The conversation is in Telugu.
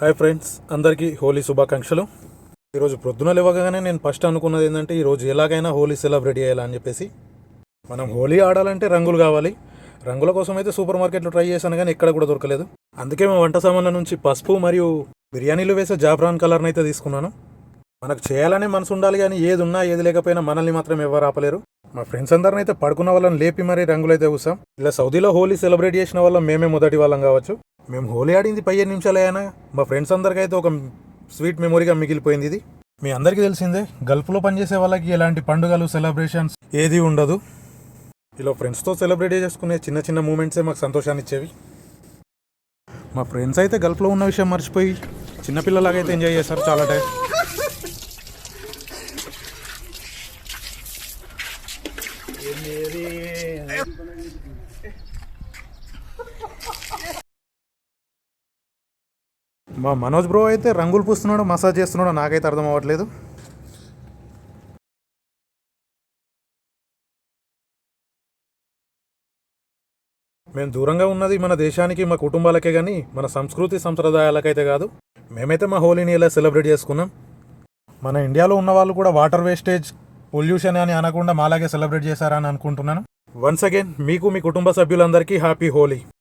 హాయ్ ఫ్రెండ్స్ అందరికీ హోలీ శుభాకాంక్షలు. ఈరోజు ప్రొద్దున లేవగానే నేను ఫస్ట్ అనుకున్నది ఏంటంటే ఈరోజు ఎలాగైనా హోలీ సెలబ్రేట్ చేయాలని చెప్పేసి. మనం హోలీ ఆడాలంటే రంగులు కావాలి. రంగుల కోసం అయితే సూపర్ మార్కెట్లో ట్రై చేశాను కానీ ఎక్కడ కూడా దొరకలేదు. అందుకే మా వంట సామాన్ల నుంచి పసుపు మరియు బిర్యానీలో వేసే జాఫ్రాన్ కలర్ని అయితే తీసుకున్నాను. మనకు చేయాలనే మనసు ఉండాలి కానీ ఏది ఉన్నా ఏది లేకపోయినా మనల్ని మాత్రం ఎవరు ఆపలేరు. మా ఫ్రెండ్స్ అందరిని అయితే పడుకున్న వాళ్ళని లేపి మరీ రంగులైతే అయితే కూసాం ఇలా సౌదీలో హోలీ సెలబ్రేట్ చేసిన వాళ్ళం మేమే మొదటి వాళ్ళం కావచ్చు. మేము హోలీ ఆడింది పదిహేను నిమిషాలు అయినా. మా ఫ్రెండ్స్ అందరికీ అయితే ఒక స్వీట్ మెమొరీగా మిగిలిపోయింది ఇది. మీ అందరికీ తెలిసిందే గల్ఫ్లో పనిచేసే వాళ్ళకి ఎలాంటి పండుగలు సెలబ్రేషన్స్ ఏది ఉండదు. ఇలా ఫ్రెండ్స్తో సెలబ్రేట్ చేసుకునే చిన్న చిన్న మూమెంట్సే మాకు సంతోషాన్ని ఇచ్చేవి. మా ఫ్రెండ్స్ అయితే గల్ఫ్లో ఉన్న విషయం మర్చిపోయి చిన్నపిల్లలాగా అయితే ఎంజాయ్ చేస్తారు చాలా టైం. మా మనోజ్ బ్రో అయితే రంగులు పూస్తున్నాడో మసాజ్ చేస్తున్నాడో నాకైతే అర్థం అవ్వట్లేదు. మేము దూరంగా ఉన్నది మన దేశానికి మా కుటుంబాలకే కానీ మన సంస్కృతి సంప్రదాయాలకైతే కాదు. మేమైతే మా హోలీని ఇలా సెలబ్రేట్ చేసుకున్నాం. మన ఇండియాలో ఉన్న వాళ్ళు కూడా వాటర్ వేస్టేజ్ పొల్యూషన్ అని అనకుండా మాలాగే సెలబ్రేట్ చేశారని అనుకుంటున్నాను. వన్స్ అగైన్ మీకు మీ కుటుంబ సభ్యులందరికీ హ్యాపీ హోలీ.